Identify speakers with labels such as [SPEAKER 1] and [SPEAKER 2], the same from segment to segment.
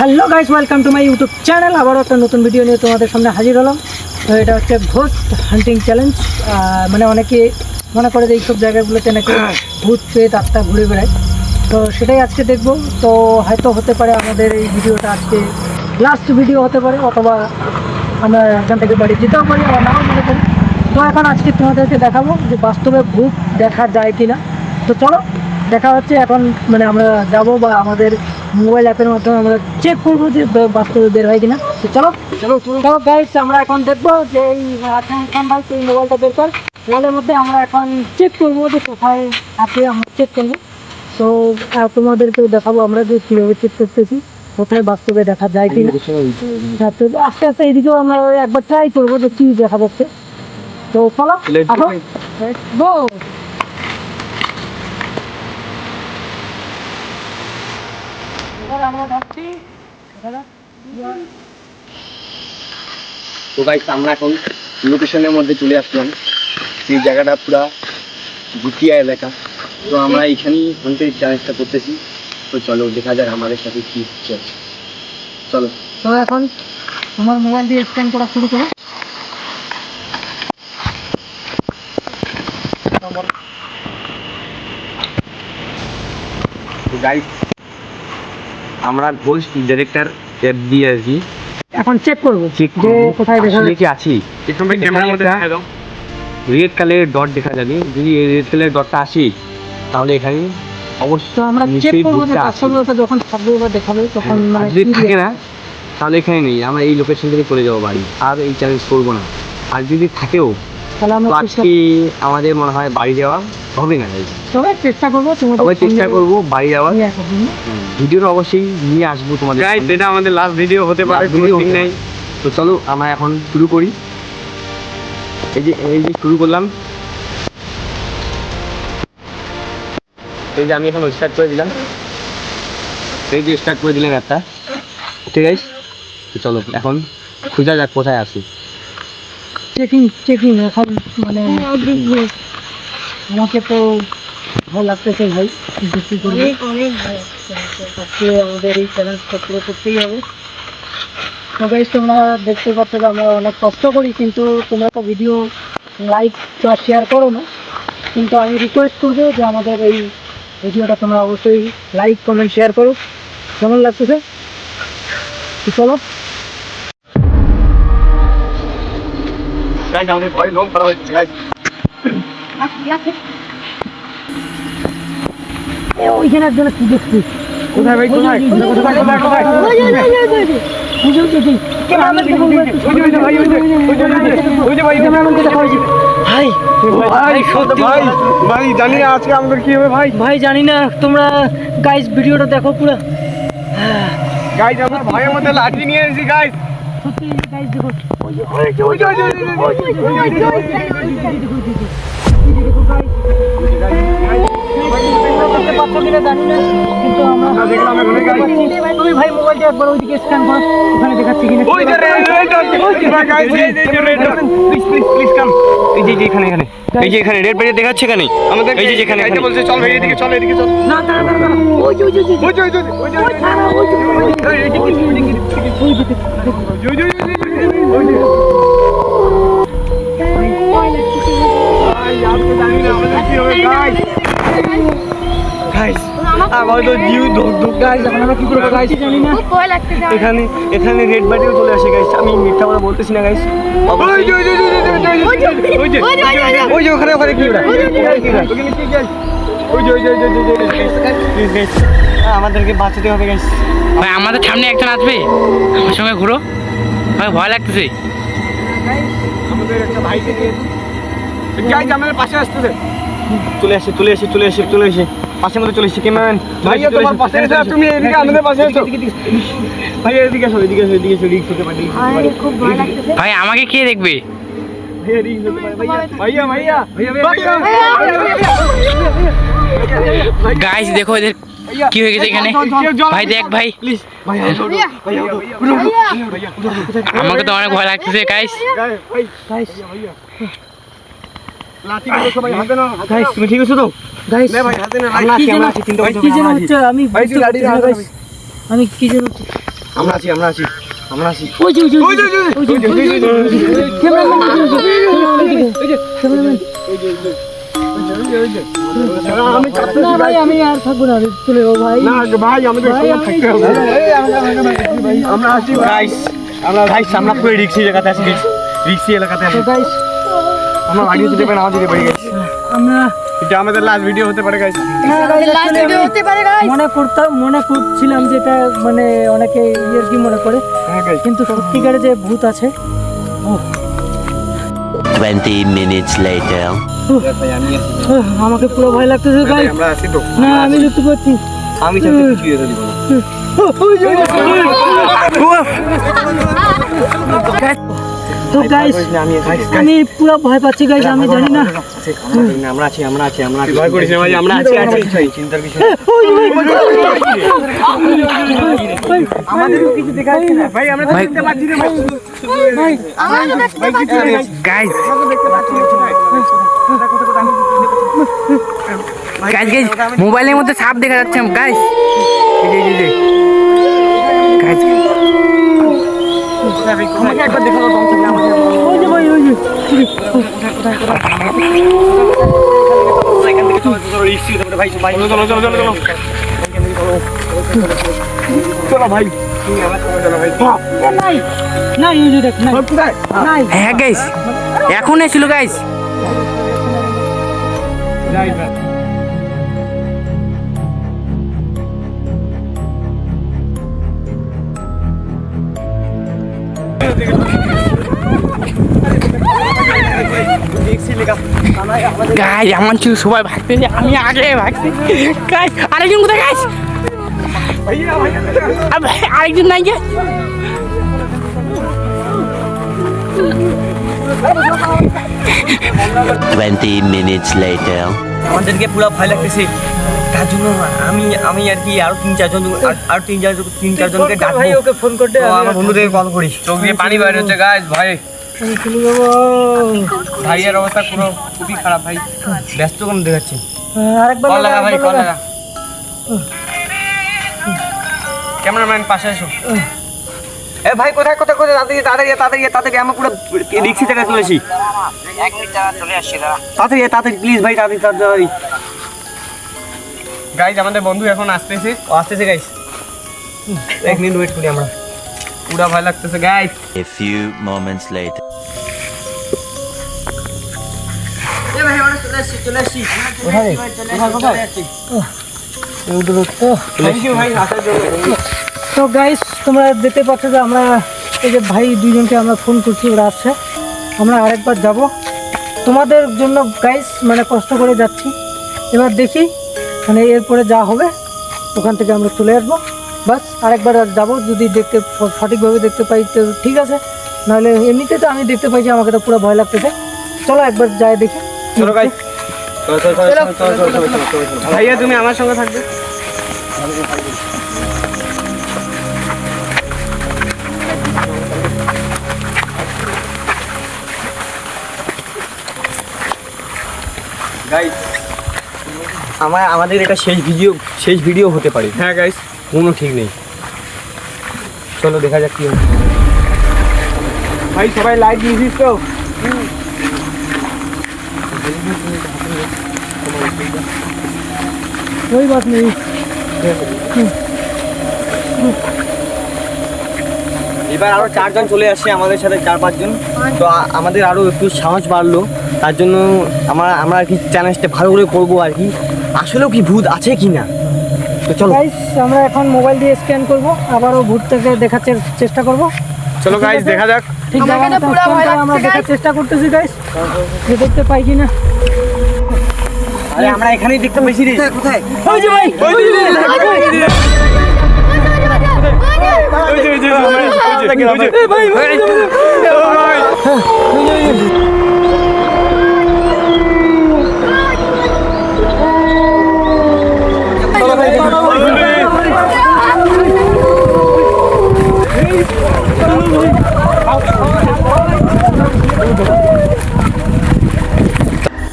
[SPEAKER 1] Hello guys welcome to my YouTube channel আবারও একটা নতুন ভিডিও নিয়ে তোমাদের সামনে হাজির হলাম। তো এটা হচ্ছে ঘোস্ট হান্টিং চ্যালেঞ্জ মানে অনেকে মনে করে যে এইসব জায়গাগুলোতে নাকি ভূত পেয়ে আত্মা ঘুরে বেড়ায়। তো সেটাই আজকে দেখব। তো হয়তো হতে পারে আমাদের এই ভিডিওটা আজকে লাস্ট ভিডিও হতে পারে, অথবা আমরা এখান থেকে বাড়ি যেতেও পারি, আবার নাও মনে করি। তো এখন আজকে তোমাদেরকে দেখাবো যে বাস্তবে ভূত দেখা যায় কি না তো চলো দেখা হচ্ছে এখন মানে আমরা যাব বা আমাদের মোবাইল অ্যাপের মাধ্যমে আমরা চেক করব যে বাস্তবে বের হয় কিনা। তো চলো চলো চলো। গাইস আমরা এখন দেখব যে এই এখন এখন ভাই এই মোবাইলটা বের কর। মোবাইলের মধ্যে আমরা এখন চেক করব যে কোথায় আছে আমরা চেক করব। তো আহ, তোমাদেরকেও দেখাবো আমরা যে কীভাবে চেক করতেছি কোথায় বাস্তবে দেখা যায় কিনা। হ্যাঁ, তো আস্তে আস্তে এদিকেও আমরা একবার ট্রাই করব যে কি দেখা যাচ্ছে। তো চলো আসো. এবার আমরা
[SPEAKER 2] তো গাইস আমরা এখন লোকেশনের মধ্যে চলে আসলাম। সেই জায়গাটা পুরা ভুটিয়া এলাকা। তো আমরা এখানেই হন্টে চ্যালেঞ্জটা করতেছি। তো চলো দেখা যাক আমাদের সাথে কি হচ্ছে। চলো।
[SPEAKER 1] তো এখন তোমার মোবাইল দিয়ে স্ক্যান করা শুরু করো।
[SPEAKER 2] গাইস আমরা ঘোষ ডিরেক্টর অ্যাপ দিয়ে আর কি।
[SPEAKER 1] এখন চেক করব।
[SPEAKER 2] চেক
[SPEAKER 1] যে কোথায় দেখা
[SPEAKER 2] আসলে কি আছি? রেড কালারের ডট দেখা যাবে। যদি এই রেড কালারের ডটটা আসে তাহলে এখানে অবশ্যই
[SPEAKER 1] আমরা চেক করব যে
[SPEAKER 2] আছে।
[SPEAKER 1] বাস্তবতা যখন থাকবে বা দেখাবে তখন মানে
[SPEAKER 2] যদি থাকে না তাহলে এখানে নেই। আমরা এই লোকেশন থেকে চলে যাব বাড়ি। আর এই চ্যালেঞ্জ করব না। আর যদি থাকেও
[SPEAKER 1] তাহলে আমরা
[SPEAKER 2] আজকে আমাদের মনে হয় বাড়ি যাওয়া হবে না।
[SPEAKER 1] তবে চেষ্টা করব
[SPEAKER 2] সবাই চেষ্টা করব বাড়ি যাওয়ার।
[SPEAKER 1] নিয়ে
[SPEAKER 2] ভিডিওটা অবশ্যই নিয়ে আসব তোমাদের
[SPEAKER 3] গাইস এটা আমাদের লাস্ট ভিডিও হতে পারে ঠিক
[SPEAKER 2] হতে তো চলো আমরা এখন শুরু করি। এই যে এই যে শুরু করলাম। এই যে আমি এখন স্টার্ট করে দিলাম। এই যে স্টার্ট করে দিলাম একটা। ঠিক আছে চলো এখন খোঁজা যাক কোথায় আছি।
[SPEAKER 1] চেকিং চেকিং এখন মানে আমাকে তো ভালো লাগতেছে ভাই কিন্তু কি করব? আজকে আমাদের এই পুরো করতেই হবে। তো গাইজ তোমরা দেখতে পাচ্ছ যে আমরা অনেক কষ্ট করি কিন্তু তোমরা তো ভিডিও লাইক বা শেয়ার করো না। কিন্তু আমি রিকোয়েস্ট করব যে আমাদের এই ভিডিওটা তোমরা অবশ্যই লাইক কমেন্ট শেয়ার করো। কেমন লাগতেছে? চলো।
[SPEAKER 2] গাইস আমাদের ভয় লোম করা হচ্ছে গাইস
[SPEAKER 1] ওইখানে একজন কি দেখছিস
[SPEAKER 3] কোথায় ভাই কোথায় কোথায় কোথায় কোথায়
[SPEAKER 1] ভাই
[SPEAKER 3] ভাই সত্যি ভাই ভাই জানি না আজকে আমাদের কি হবে ভাই
[SPEAKER 1] ভাই জানি না তোমরা গাইস গাইজ দেখো ওই
[SPEAKER 3] যে ওই যে ওই যে ওই যে ওই
[SPEAKER 1] যে ওই যে ওই দেখতে পাচ্ছ কিনা জানি না কিন্তু আমরা
[SPEAKER 3] দেখলাম এখানে
[SPEAKER 1] তুমি ভাই মোবাইলটা একবার ওইদিকে স্ক্যান করো ওখানে দেখাচ্ছি কিনা।
[SPEAKER 3] ওই যে রেড রেড ওই যে গাইস এই যে red please please please come
[SPEAKER 2] এই যে এখানে এখানে। এই যে এখানে রেড বেজে দেখাচ্ছে এখানে।
[SPEAKER 3] আমাদের
[SPEAKER 2] এই যে যেখানে এখানে।
[SPEAKER 3] বলছে চল ভাই এদিকে চল এদিকে চল।
[SPEAKER 1] না না না না। ওই যে ওই যে ওই যে
[SPEAKER 3] ওই যে। ওই যে ওই যে ওই যে।
[SPEAKER 1] ওই যে, ওই যে,
[SPEAKER 3] ওই যে।
[SPEAKER 1] ওই যে, ওই যে,
[SPEAKER 3] ওই যে ওই যে। ভাই আজকে জানি না আমাদের কি হবে গাইস গাইস আমার তো জিউ ধুক ধুক
[SPEAKER 1] গাইস এখন আমরা কি করব গাইস জানি না
[SPEAKER 4] ভয়
[SPEAKER 2] এখানে এখানে রেড বাটিও চলে আসে গাইস আমি মিথ্যা কথা বলতেছি না গাইস
[SPEAKER 3] ওই যে ওই ওই ওই
[SPEAKER 2] ওখানে ওখানে কি
[SPEAKER 3] ওই যে ওই যে ওই যে ওই যে
[SPEAKER 2] প্লিজ গাইস আমাদেরকে বাঁচাতে হবে গাইস
[SPEAKER 5] ভাই আমাদের সামনে একজন আসবে আমার সঙ্গে ঘুরো ভাই ভয় লাগতেছে
[SPEAKER 3] আমাদের একটা ভাইকে দিয়ে গাইস আমাদের পাশে আসতেছে
[SPEAKER 2] চলে আসে চলে আসে চলে আসে চলে আসে পাশের মধ্যে চলে আসে ক্যামেরাম্যান
[SPEAKER 3] ভাইয়া তোমার পাশে এসে তুমি এদিকে আমাদের পাশে এসো ভাইয়া এদিকে এসো এদিকে এসো এদিকে এসো রিক্স হতে পারে
[SPEAKER 5] ভাই আমাকে কে দেখবে গাইস দেখো এদের কি হয়ে গেছে এখানে ভাই দেখ ভাই আমাকে তো অনেক ভয় লাগতেছে গাইস
[SPEAKER 1] গাইস
[SPEAKER 2] তুমি ঠিক আছো তো
[SPEAKER 1] গাইস
[SPEAKER 3] নে ভাই হাতে
[SPEAKER 2] আমরা
[SPEAKER 1] কি
[SPEAKER 2] আছি আমরা আছি চিন্তা
[SPEAKER 1] ভাই,
[SPEAKER 2] করতে
[SPEAKER 1] কি যেন হচ্ছে আমি
[SPEAKER 3] ভাই, তুই লাঠি
[SPEAKER 1] না,
[SPEAKER 3] হাতে
[SPEAKER 1] আমি কি যেন
[SPEAKER 2] আমরা আছি আমরা আছি আমরা আছি
[SPEAKER 1] ওই যে ওই যে ওই যে ওই যে ক্যামেরাম্যান ওই যে ক্যামেরাম্যান না ভাই আমি আর থাকব না চলে যাব ভাই
[SPEAKER 3] না ভাই আমাদের থাকতে হবে আমরা আছি গাইস আমরা গাইস আমরা পুরো রিক্সি জায়গাতে আছি রিক্সি এলাকাতে আছি
[SPEAKER 1] গাইস
[SPEAKER 3] আমরা যেতে পারি গাইস
[SPEAKER 1] আমরা
[SPEAKER 3] এটা আমাদের লাস্ট ভিডিও হতে পারে গাইস
[SPEAKER 1] হ্যাঁ,
[SPEAKER 4] লাস্ট ভিডিও হতে পারে গাইস
[SPEAKER 1] মনে করতাম মনে করছিলাম যেটা মানে অনেকে ইয়ের কি মনে করে।
[SPEAKER 3] হ্যাঁ
[SPEAKER 1] কিন্তু সত্যিকারে যে ভূত আছে ও
[SPEAKER 6] 20 minutes later.
[SPEAKER 2] ভাই আমি আছি
[SPEAKER 1] আহ, আমাকে পুরো ভয় লাগতেছে
[SPEAKER 3] আমরা আছি তো।
[SPEAKER 1] না আমি লুটতে পারছি
[SPEAKER 2] আমি দিয়ে দিব।
[SPEAKER 1] তো গাইস
[SPEAKER 3] আমি গাইস
[SPEAKER 1] আমি পুরো ভয় পাচ্ছি গাইস আমি জানি না।
[SPEAKER 2] আমরা আছি আমরা আছি আমরা আছি।
[SPEAKER 3] ভয় করিস না ভাই আমরা আছি আছি।
[SPEAKER 2] চিন্তার কিছু
[SPEAKER 1] আমাদের কিছু দেখাচ্ছে
[SPEAKER 3] ভাই আমরা দেখতে পাচ্ছি না ভাই।
[SPEAKER 4] আমরা তো দেখতে পাচ্ছি না।
[SPEAKER 5] গাইস গাইস গাইস মোবাইলের মধ্যে সাপ দেখা যাচ্ছে গাইস গাইস
[SPEAKER 3] আমাকে একবার দেখাবো কম থেকে আমাকে
[SPEAKER 1] ওই যে ভাই ওই যে
[SPEAKER 3] কোথায়
[SPEAKER 1] কোথায়
[SPEAKER 5] এখান থেকে এখন এসেছিল গাইস
[SPEAKER 3] যাই
[SPEAKER 5] গাইস আমার ছিল সবাই ভাগতে আমি আগে ভাগছি গাইস আরেকজন কোথায় গাইস
[SPEAKER 3] ভাইয়া ভাইয়া
[SPEAKER 5] আরেকজন নাই গে
[SPEAKER 6] Twenty minutes later.
[SPEAKER 2] আমাদেরকে পুরো ভয় লাগতেছে। তার জন্য আমি আমি আর কি আরও তিন চারজন আর- তিন চারজন তিন চারজনকে ডাকবো।
[SPEAKER 1] ভাই ওকে ফোন করতে
[SPEAKER 2] আমার বন্ধুদেরকে কল করি
[SPEAKER 3] চোখ দিয়ে পানি বাইরে হচ্ছে গাইস ভাই। ভাইয়ের অবস্থা পুরো খুবই খারাপ ভাই।
[SPEAKER 2] ব্যস্ত কেন দেখাচ্ছে?
[SPEAKER 1] আরেকবার
[SPEAKER 3] কল
[SPEAKER 1] লাগা,
[SPEAKER 3] ভাই কল।
[SPEAKER 1] লাগা।
[SPEAKER 3] ক্যামেরাম্যান পাশে এসো।
[SPEAKER 2] এ ভাই কোথায় কোথায় কোথায়? তাড়াতাড়ি তাড়াতাড়ি তাড়াতাড়ি তাড়াতাড়ি আমরা পুরো রিক্সি জায়গায় চলেছি তাড়াতাড়ি তাড়াতাড়ি প্লিজ ভাই তাড়াতাড়ি তাড়াতাড়ি
[SPEAKER 3] গাইস আমাদের বন্ধু এখন আসতেছে।
[SPEAKER 2] ও আসতেছে গাইস এক মিনিট ওয়েট করি আমরা।
[SPEAKER 3] পুরা ভয় লাগতেছে guys
[SPEAKER 6] A few moments later.
[SPEAKER 2] কোথায় কোথায় থ্যাংক ইউ ভাই আসার জন্য।
[SPEAKER 1] তো গাইস তোমরা দেখতে পাচ্ছ যে আমরা এই যে ভাই দুইজনকে আমরা ফোন করছি ওরা আসছে আমরা আরেকবার যাব তোমাদের জন্য গাইস মানে কষ্ট করে যাচ্ছি এবার দেখি মানে এরপরে যা হবে ওখান থেকে আমরা চলে আসব বাস আরেকবার যাব যদি দেখতে সঠিকভাবে দেখতে পাই তো ঠিক আছে নাহলে এমনিতে তো আমি দেখতে পাইছি আমাকে তো পুরো ভয় লাগতেছে চলো একবার যাই দেখি
[SPEAKER 3] ভাইয়া তুমি আমার সঙ্গে থাকবে
[SPEAKER 2] গাইস আমার আমাদের এটা শেষ ভিডিও শেষ ভিডিও হতে পারে
[SPEAKER 3] হ্যাঁ গাইস
[SPEAKER 2] কোনো ঠিক নেই চলো দেখা যাক কি হয়
[SPEAKER 3] ভাই সবাই লাইট দিয়েছিস তো
[SPEAKER 1] कोई बात नहीं
[SPEAKER 2] এবার আরও চারজন চলে আসছে আমাদের সাথে চার পাঁচজন। তো আমাদের আরও একটু সাহস বাড়লো। তার জন্য আমরা আমরা আর কি চ্যালেঞ্জটা ভালো করে করব আর কি। আসলেও কি ভূত আছে কি না? তো চলো।
[SPEAKER 1] গাইস আমরা এখন মোবাইল দিয়ে স্ক্যান করব আবারও ভূতটাকে দেখার চে- চেষ্টা করব।
[SPEAKER 3] চলো গাইস দেখা যাক।
[SPEAKER 1] ঠিক করে আমরা দেখার চেষ্টা করতেছি গাইস যে দেখতে পাই কিনা
[SPEAKER 2] আরে আমরা এখানেই দেখতে পেয়েছি রে। কোথায়
[SPEAKER 1] ওই যে ভাই ওই যে,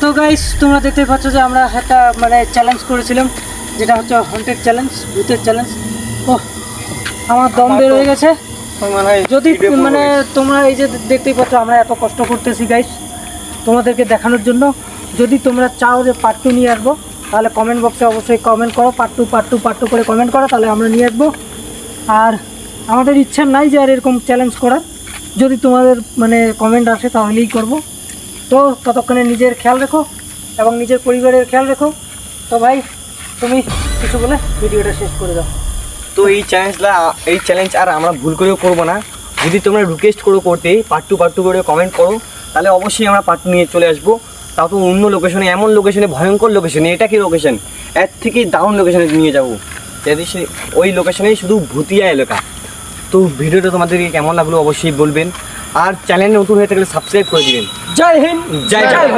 [SPEAKER 1] তো গাইস তোমরা দেখতে পাচ্ছ যে আমরা একটা মানে চ্যালেঞ্জ করেছিলাম, যেটা হচ্ছে হন্টেড চ্যালেঞ্জ ভূতের চ্যালেঞ্জ ও আমার দম বের হয়ে গেছে।
[SPEAKER 2] মনে
[SPEAKER 1] যদি মানে তোমরা এই যে দেখতেই পাচ্ছ আমরা এত কষ্ট করতেছি গাইস তোমাদেরকে দেখানোর জন্য। যদি তোমরা চাও যে পার্ট টু নিয়ে আসব তাহলে কমেন্ট বক্সে অবশ্যই কমেন্ট করো। Part two part two part two করে কমেন্ট করো তাহলে আমরা নিয়ে আসব। আর আমাদের ইচ্ছা নাই যে আর এরকম চ্যালেঞ্জ করার। যদি তোমাদের মানে কমেন্ট আসে তাহলেই করব। তো ততক্ষণে নিজের খেয়াল রেখো এবং নিজের পরিবারের খেয়াল রেখো। তো ভাই তুমি কিছু বলে ভিডিওটা শেষ করে দাও।
[SPEAKER 2] তো এই চ্যালেঞ্জটা এই চ্যালেঞ্জ আর আমরা ভুল করেও করব না। যদি তোমরা রিকোয়েস্ট করো করতে পার্ট টু পার্ট টু করে কমেন্ট করো তাহলে অবশ্যই আমরা পার্ট টু নিয়ে চলে আসব। তাও তো অন্য লোকেশনে এমন লোকেশনে ভয়ঙ্কর লোকেশনে এটা কি লোকেশন এর থেকে ডাউন লোকেশনে নিয়ে যাব। যদি সে ওই লোকেশনেই শুধু ভুতিয়া এলাকা। তো ভিডিওটা তোমাদেরকে কেমন লাগল অবশ্যই বলবেন। আর চ্যানেল নতুন হয়ে থাকলে সাবস্ক্রাইব করে দিবেন।
[SPEAKER 1] জয় হিন্দ!
[SPEAKER 2] জয় জয়.